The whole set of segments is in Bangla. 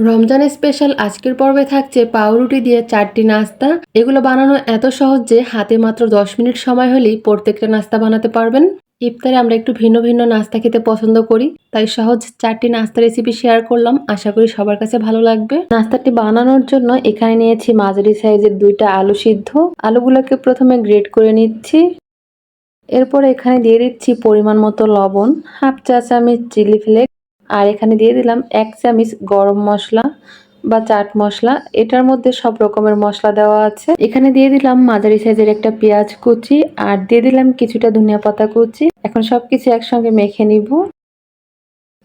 রমজান স্পেশাল আজকের পর্বে থাকছে পাউরুটি দিয়ে চারটি নাস্তা। এগুলো বানানো এত সহজ যে হাতে মাত্র দশ মিনিট সময় হলেই প্রত্যেকটা নাস্তা বানাতে পারবেন। ইফতারে আমরা একটু ভিন্ন ভিন্ন নাস্তা খেতে পছন্দ করি, তাই সহজ চারটি নাস্তা রেসিপি শেয়ার করলাম। আশা করি সবার কাছে ভালো লাগবে। নাস্তাটি বানানোর জন্য এখানে নিয়েছি মাঝারি সাইজের দুইটা আলু সিদ্ধ। আলুগুলোকে প্রথমে গ্রেট করে নিচ্ছি। এরপর এখানে দিয়ে দিচ্ছি পরিমাণ মতো লবণ, হাফ চা চামচ চিলি ফ্লেক্স আর এখানে দিয়ে দিলাম এক চামচ গরম মশলা বা চাট মশলা। এটার মধ্যে সব রকমের মশলা দেওয়া আছে। এখানে দিয়ে দিলাম মাঝারি সাইজের একটা পেঁয়াজ কুচি আর দিয়ে দিলাম কিছুটা ধনিয়া পাতা কুচি। এখন সব কিছু একসঙ্গে মেখে নিব।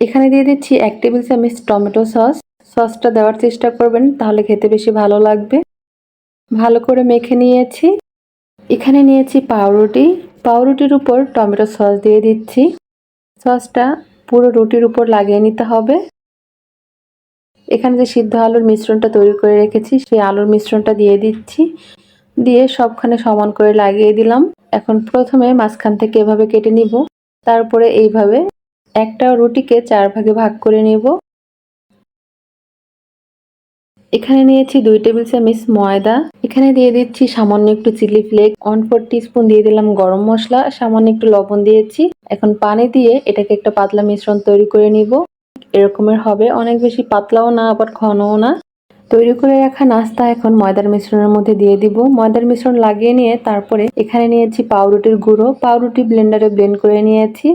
এখানে দিয়ে দিচ্ছি এক টেবিল চামচ টমেটো সস। সসটা দেওয়ার চেষ্টা করবেন, তাহলে খেতে বেশি ভালো লাগবে। ভালো করে মেখে নিয়েছি। এখানে নিয়েছি পাউরুটি। পাউরুটির উপর টমেটো সস দিয়ে দিচ্ছি। সসটা পুরো রুটির উপর লাগিয়ে নিতে হবে। এখানে যে সিদ্ধ আলুর মিশ্রণটা তৈরি করে রেখেছি, সেই আলুর মিশ্রণটা দিয়ে দিচ্ছি। দিয়ে সবখানে সমান করে লাগিয়ে দিলাম। এখন প্রথমে মাঝখান থেকে এভাবে কেটে নিব। তারপরে এইভাবে একটা রুটিকে চার ভাগে ভাগ করে নিব। এখানে নিয়েছি দুই টেবিল চামচ ময়দা। এখানে দিয়ে দিচ্ছি সামান্য একটু chilli flake one four spoon দিয়ে দিলাম গরম মশলা, সামান্য একটু লবণ দিয়েছি। এখন পানি দিয়ে এটাকে একটা পাতলা মিশ্রণ তৈরি করে নিব। এরকমের হবে, অনেক বেশি পাতলাও না, আবার ঘনও না। তৈরি করে রাখা নাস্তা এখন ময়দার মিশ্রণের মধ্যে দিয়ে দিব। ময়দার মিশ্রণ লাগিয়ে নিয়ে তারপরে এখানে নিয়েছি পাউরুটির গুঁড়ো। পাউরুটি ব্লেন্ডারে ব্লেন্ড করে নিয়েছি।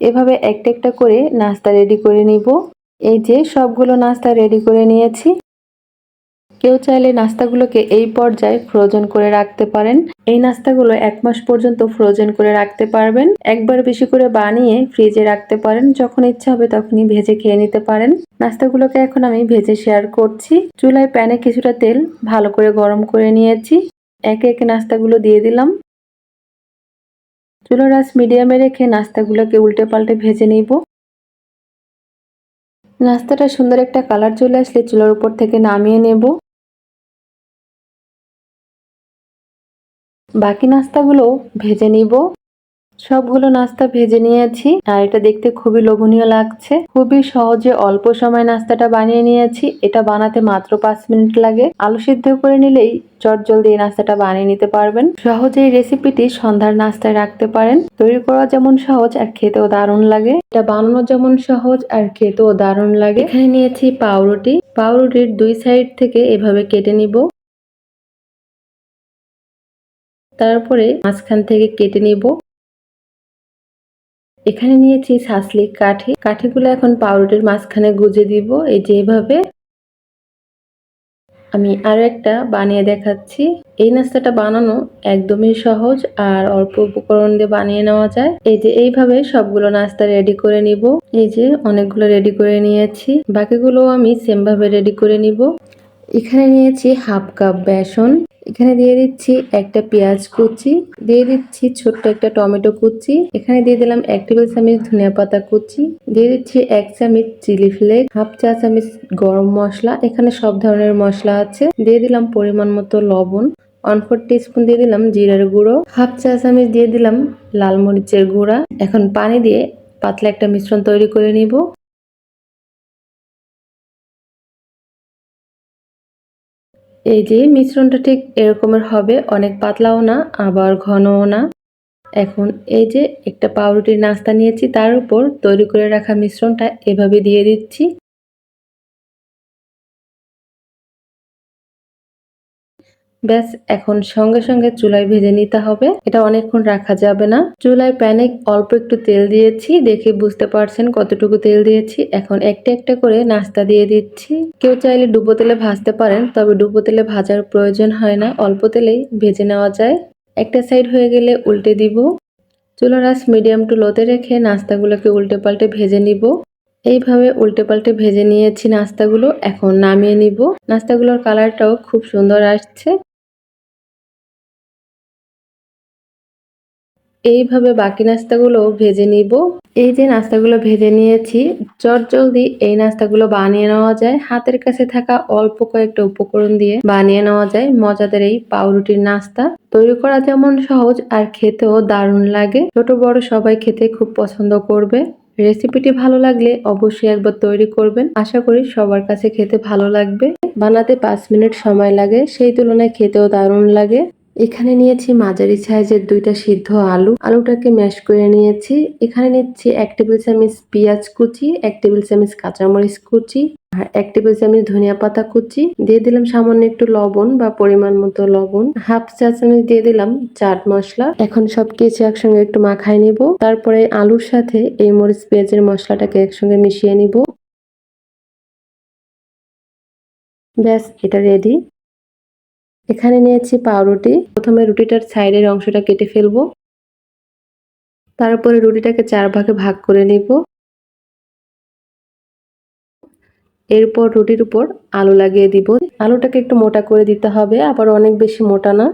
এভাবে একটা একটা করে নাস্তা রেডি করে নিব। এই যে সবগুলো নাস্তা রেডি করে নিয়েছি। কেউ চাইলে নাস্তাগুলোকে এই পর্যায়ে ফ্রোজেন করে রাখতে পারেন। এই নাস্তাগুলো এক মাস পর্যন্ত ফ্রোজেন করে রাখতে পারবেন। একবার বেশি করে বানিয়ে ফ্রিজে রাখতে পারেন। যখন ইচ্ছা হবে তখনই ভেজে খেয়ে নিতে পারেন। নাস্তাগুলোকে এখন আমি ভেজে শেয়ার করছি। চুলায় প্যানে কিছুটা তেল ভালো করে গরম করে নিয়েছি। একে একে নাস্তাগুলো দিয়ে দিলাম। চুলার রাস মিডিয়ামে রেখে নাস্তাগুলোকে উল্টে পাল্টে ভেজে নিব। নাস্তাটা সুন্দর একটা কালার চলে আসলে চুলার উপর থেকে নামিয়ে নেব। বাকি নাস্তাগুলো ভেজে নিব। সবগুলো নাস্তা ভেজে নিয়েছি আর এটা দেখতে খুবই লোভনীয় লাগছে। খুবই সহজে অল্প সময় নাস্তাটা বানিয়ে নিয়েছি। এটা বানাতে মাত্র পাঁচ মিনিট লাগে। আলু সিদ্ধ করে নিলেই চট জলদি এই নাস্তাটা বানিয়ে নিতে পারবেন। সহজে এই রেসিপিটি সন্ধ্যার নাস্তায় রাখতে পারেন। তৈরি করা যেমন সহজ আর খেতেও দারুণ লাগে। এটা বানানো যেমন সহজ আর খেতেও দারুণ লাগে। এখানে নিয়েছি পাউরুটি। পাউরুটির দুই সাইড থেকে এভাবে কেটে নিব। তারপরে মাঝখান থেকে কেটে নিব। এখানে নিয়েছি সাসলিক কাঠি। কাঠিগুলো এখন পাউরুটির মাঝখানে গুজে দিব। এই যে এভাবে আমি আরও একটা বানিয়ে দেখাচ্ছি। এই নাস্তাটা বানানো একদমই সহজ আর অল্প উপকরণ দিয়ে বানিয়ে নেওয়া যায়। এই যে এইভাবে সবগুলো নাস্তা রেডি করে নিব। এই যে অনেকগুলো রেডি করে নিয়েছি। বাকিগুলো আমি সেমভাবে রেডি করে নিব। এখানে নিয়েছি হাফ কাপ বেসন। এখানে দিয়ে দিচ্ছি একটা পেঁয়াজ কুচি, দিয়ে দিচ্ছি ছোট্ট একটা টমেটো কুচি, এখানে দিয়ে দিলাম এক টেবিল চামচ ধনিয়া পাতা কুচি, দিয়ে দিচ্ছি এক চামচ চিলি ফ্লেক, হাফ চা চামচ গরম মশলা, এখানে সব ধরনের মশলা আছে। দিয়ে দিলাম পরিমাণ মতো লবণ ওয়ান ফোর স্পুন দিয়ে দিলাম জিরার গুঁড়ো, হাফ চা চামচ দিয়ে দিলাম লাল মরিচের গুঁড়া। এখন পানি দিয়ে পাতলা একটা মিশ্রণ তৈরি করে নিব। এই যে মিশ্রণটা ঠিক এরকমের হবে, অনেক পাতলাও না, আবার ঘনও না। এখন এই যে একটা পাউরুটির নাস্তা নিয়েছি, তার উপর তৈরি করে রাখা মিশ্রণটা এভাবে দিয়ে দিচ্ছি। ব্যাস, এখন সঙ্গে সঙ্গে চুলায় ভেজে নিতে হবে। এটা অনেকক্ষণ রাখা যাবে না। চুলায় প্যানে অল্প একটু তেল দিয়েছি, দেখে বুঝতে পারছেন কতটুকু তেল দিয়েছি। এখন একটা একটা করে নাস্তা দিয়ে দিচ্ছি। কেউ চাইলে ডুবো তেলে ভাজতে পারেন, তবে ডুবো তেলে ভাজার প্রয়োজন হয় না। অল্প তেলেই ভেজে নেওয়া যায়। একটা সাইড হয়ে গেলে উল্টে দিব। চুলার আঁচ মিডিয়াম টু লোতে রেখে নাস্তাগুলোকে উল্টে পাল্টে ভেজে নিব। এইভাবে উল্টে পাল্টে ভেজে নিয়েছি নাস্তাগুলো। এখন নামিয়ে নিব। নাস্তাগুলোর কালারটাও খুব সুন্দর আসছে। এইভাবে বাকি নাস্তাগুলো ভেজে নিব। এই যে নাস্তাগুলো ভেজে নিয়েছি, চট জলদি এই নাস্তাগুলো বানিয়ে নেওয়া যায়। হাতের কাছে থাকা অল্প কয়েকটা উপকরণ দিয়ে বানিয়ে নেওয়া যায়। মজাদার এই পাউরুটির নাস্তা। তৈরি করা যেমন সহজ আর খেতেও দারুণ লাগে। ছোট বড় সবাই খেতে খুব পছন্দ করবে। রেসিপিটি ভালো লাগলে অবশ্যই একবার তৈরি করবেন। আশা করি সবার কাছে খেতে ভালো লাগবে। বানাতে পাঁচ মিনিট সময় লাগে, সেই তুলনায় খেতেও দারুণ লাগে। এখানে নিয়েছি মাঝারি সাইজের দুইটা সিদ্ধ আলু। আলুটাকে ম্যাশ করে নিয়েছি। এখানে নিচ্ছি এক টেবিল চামচ পেঁয়াজ কুচি, এক টেবিল চামচ কাঁচামরিচ কুচি আর এক টেবিল চামচ ধনিয়া পাতা কুচি। দিয়ে দিলাম সামান্য একটু লবণ বা পরিমাণ মতো লবণ। হাফ চা চামচ দিয়ে দিলাম চাট মশলা। এখন সব কিছু একসঙ্গে একটু মাখায় নিব। তারপরে আলুর সাথে এই মরিচ, পেঁয়াজের মশলাটাকে একসঙ্গে মিশিয়ে নিব। ব্যাস, এটা রেডি এখানে নিয়েছি পাউরুটি। প্রথমে রুটিটার সাইডের অংশটা কেটে ফেলব। তারপরে রুটিটাকে চার ভাগে ভাগ করে নিব। এরপর রুটির উপর আলু লাগিয়ে দিব। আলুটাকে একটু মোটা করে দিতে হবে, আবার অনেক বেশি মোটা না।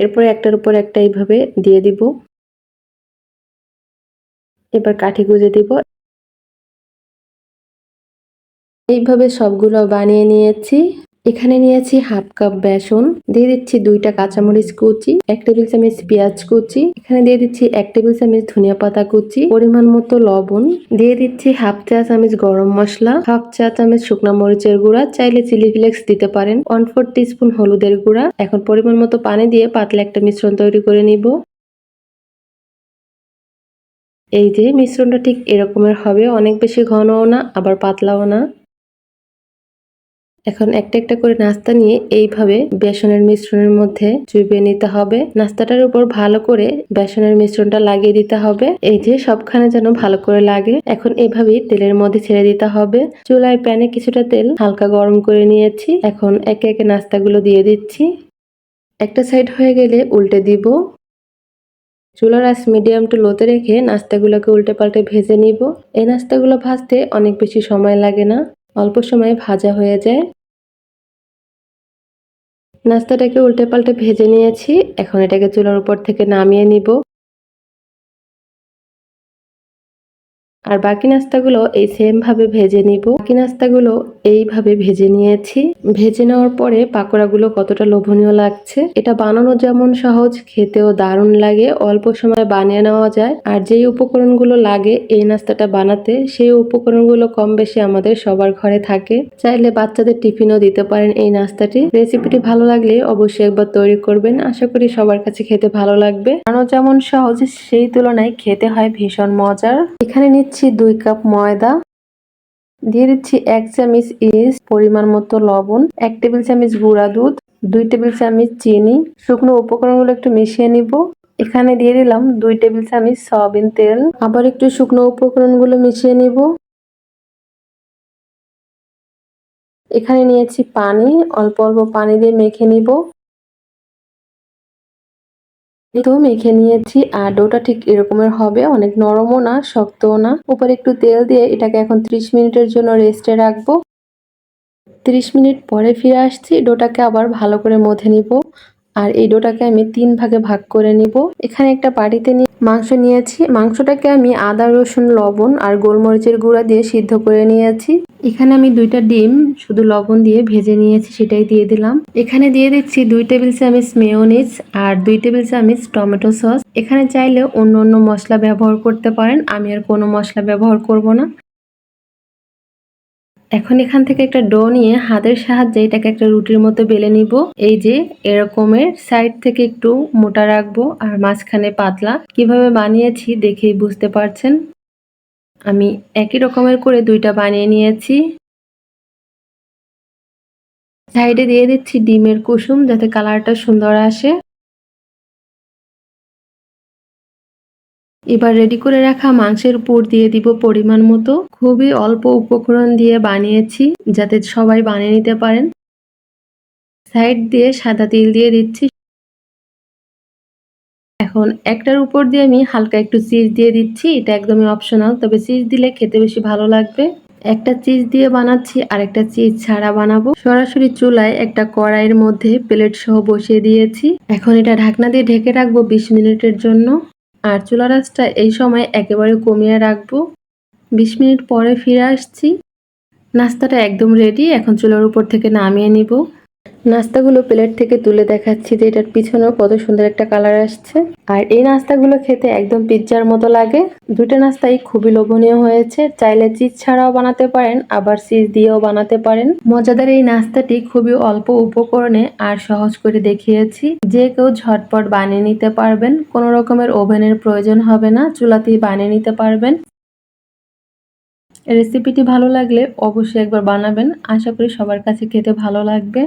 এরপরে একটার উপর একটা এইভাবে দিয়ে দিব। এবার কাঠি গুঁজে দিব। এইভাবে সবগুলো বানিয়ে নিয়েছি। এখানে নিয়েছি হাফ কাপ বেসন, দিয়ে দিচ্ছি দুইটা কাঁচামরিচ কুচি, এক টেবিল চামচ পেঁয়াজ কুচি, এখানে দিয়ে দিচ্ছি এক টেবিল চামচ ধনিয়া পাতা কুচি, পরিমাণ মতো লবণ, দিয়ে দিচ্ছি হাফ চা চামচ গরম মশলা, হাফ চা চামচ শুকনো মরিচের গুঁড়া, চাইলে চিলি ফ্লেক্স দিতে পারেন, ওয়ান ফোর টিস্পুন হলুদের গুঁড়া, এখন পরিমাণ মতো পানি দিয়ে পাতলা একটা মিশ্রণ তৈরি করে নিব। এই যে মিশ্রণটা ঠিক এরকমের হবে, অনেক বেশি ঘনও না, আবার পাতলাও না। এখন একটা একটা করে নাস্তা নিয়ে এইভাবে বেসনের মিশ্রণের মধ্যে চুবিয়ে নিতে হবে। নাস্তাটার উপর ভালো করে বেসনের মিশ্রণটা লাগিয়ে দিতে হবে। এই যে সবখানে যেন ভালো করে লাগে। এখন এইভাবেই তেলের মধ্যে ছেড়ে দিতে হবে। চুলায় প্যানে কিছুটা তেল হালকা গরম করে নিয়েছি। এখন একে একে নাস্তাগুলো দিয়ে দিচ্ছি। একটা সাইড হয়ে গেলে উল্টে দিব। চুলার আস মিডিয়াম টু লোতে রেখে নাস্তাগুলোকে উল্টে পাল্টে ভেজে নিব। এই নাস্তাগুলো ভাজতে অনেক বেশি সময় লাগে না। অল্প সময়ে ভাজা হয়ে যায়। নাস্তাটাকে উল্টে পাল্টে ভেজে নিয়েছি। এখন এটাকে চুলার উপর থেকে নামিয়ে নিব। আর বাকি নাস্তাগুলো এই সেম ভাবে ভেজে নিব। বাকি নাস্তাগুলো এইভাবে ভেজে নিয়েছি। ভেজে নেওয়ার পরে পাকোড়াগুলো কতটা লোভনীয় লাগছে, এটা বানানো যেমন সহজ, খেতেও দারুণ লাগে, অল্প সময় বানিয়ে নেওয়া যায়। আর যেই উপকরণগুলো লাগে এই নাস্তাটা বানাতে, সেই উপকরণগুলো কম বেশি আমাদের সবার ঘরে থাকে। চাইলে বাচ্চাদের টিফিনও দিতে পারেন এই নাস্তাটি। রেসিপিটি ভালো লাগলে অবশ্যই একবার তৈরি করবেন। আশা করি সবার কাছে খেতে ভালো লাগবে। বানানো যেমন সহজ, সেই তুলনায় খেতে হয় ভীষণ মজার। এখানে নিচ্ছি দিচ্ছি দুই কাপ ময়দা। দিয়ে দিচ্ছি এক চামচ ইস্ট পরিমাণ মতো লবণ, এক টেবিল চামচ গুঁড়া দুধ, দুই টেবিল চামচ চিনি। শুকনো উপকরণগুলো একটু মিশিয়ে নিব। এখানে দিয়ে দিলাম দুই টেবিল চামচ সয়াবিন তেল। আবার একটু শুকনো উপকরণগুলো মিশিয়ে নিব। এখানে নিয়েছি পানি, অল্প অল্প পানি দিয়ে মেখে নিব। তো মেখে নিয়েছি আর ডোটা ঠিক এরকমের হবে, অনেক নরমও না, শক্তও না। উপরে একটু তেল দিয়ে এটাকে এখন 30 মিনিটের জন্য রেস্টে রাখব। 30 মিনিট পরে ফিরে আসছি, ডোটাকে আবার ভালো করে মথে নিব। আর এই ডোটাকে আমি তিন ভাগে ভাগ করে নিব। এখানে একটা বাড়িতে নিয়ে মাংস নিয়েছি। মাংসটাকে আমি আদা, রসুন, লবণ আর গোলমরিচের গুঁড়া দিয়ে সিদ্ধ করে নিয়েছি। এখানে আমি দুইটা ডিম শুধু লবণ দিয়ে ভেজে নিয়েছি, সেটাই দিয়ে দিলাম। এখানে দিয়ে দিচ্ছি দুই টেবিল চামচ মেয়োনিজ আর দুই টেবিল চামচ টমেটো সস। এখানে চাইলে অন্য অন্য মশলা ব্যবহার করতে পারেন। আমি আর কোনো মশলা ব্যবহার করব না। এখন এখান থেকে একটা ডো নিয়ে হাতের সাহায্যে এটাকে একটা রুটির মতো বেলে নিব। এই যে এরকমের সাইড থেকে একটু মোটা রাখব আর মাঝখানে পাতলা। কীভাবে বানিয়েছি দেখেই বুঝতে পারছেন? আমি একই রকমের করে দুইটা বানিয়ে নিয়েছি। সাইডে দিয়ে দিচ্ছি ডিমের কুসুম যাতে কালারটা সুন্দর আসে। এবার রেডি করে রাখা মাংসের পুর দিয়ে দিব পরিমাণ মতো। খুবই অল্প উপকরণ দিয়ে বানিয়েছি, যাতে সবাই বানিয়ে নিতে পারেন। সাইড দিয়ে সাদা তিল দিয়ে দিচ্ছি। এখন একটার উপর দিয়ে আমি হালকা একটু চিজ দিয়ে দিচ্ছি। এটা একদমই অপশনাল তবে চিজ দিলে খেতে বেশি ভালো লাগবে। একটা চিজ দিয়ে বানাচ্ছি আর একটা চিজ ছাড়া বানাবো। সরাসরি চুলায় একটা কড়াইয়ের মধ্যে প্লেট সহ বসিয়ে দিয়েছি। এখন এটা ঢাকনা দিয়ে ঢেকে রাখব বিশ মিনিটের জন্য। আর চুলা রাসটা এই সময় একেবারে কমিয়ে রাখব। বিশ মিনিট পরে ফিরে আসছি। নাস্তাটা একদম রেডি এখন চুলার উপর থেকে নামিয়ে নিব। নাস্তাগুলো প্লেট থেকে তুলে দেখাচ্ছি যে এটার পিছনেও কত সুন্দর একটা কালার আসছে। আর এই নাস্তাগুলো খেতে একদম পিৎজার মতো লাগে। দুটো নাস্তাই খুবই লোভনীয় হয়েছে। চাইলে চিজ ছাড়াও বানাতে পারেন, আবার চিজ দিয়েও বানাতে পারেন। মজাদার এই নাস্তাটি খুবই অল্প উপকরণে আর সহজ করে দেখিয়েছি। যে কেউ ঝটপট বানিয়ে নিতে পারবেন। কোনো রকমের ওভেনের প্রয়োজন হবে না। চুলাতেই বানিয়ে নিতে পারবেন। রেসিপিটি ভালো লাগলে অবশ্যই একবার বানাবেন। আশা করি সবার কাছে খেতে ভালো লাগবে।